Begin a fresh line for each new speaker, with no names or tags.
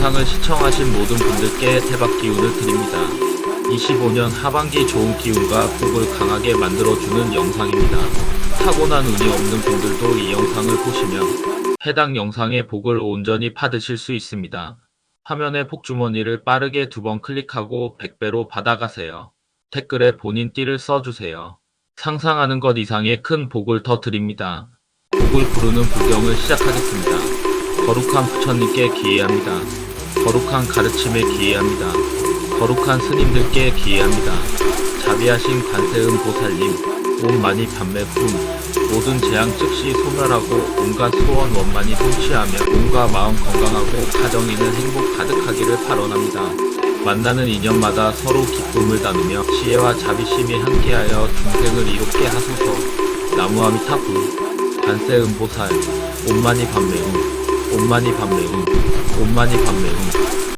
영상을 시청하신 모든 분들께 대박 기운을 드립니다. 25년 하반기 좋은 기운과 복을 강하게 만들어주는 영상입니다. 타고난 운이 없는 분들도 이 영상을 보시면 해당 영상의 복을 온전히 받으실 수 있습니다. 화면의 복주머니를 빠르게 두 번 클릭하고 100배로 받아가세요. 댓글에 본인 띠를 써주세요. 상상하는 것 이상의 큰 복을 더 드립니다. 복을 부르는 불경을 시작하겠습니다. 거룩한 부처님께 기회합니다. 거룩한 가르침에 기회합니다. 거룩한 스님들께 기회합니다. 자비하신 관세음 보살님, 온 만이 반매품, 모든 재앙 즉시 소멸하고 온갖 소원 원만히 성취하며 몸과 마음 건강하고 가정에는 행복 가득하기를 발언합니다. 만나는 인연마다 서로 기쁨을 나누며 지혜와 자비심이 함께하여 중생을 이롭게 하소서. 나무아미타불, 관세음보살, 온만이 반매음, 온만이 반매음, 온만이 반매음.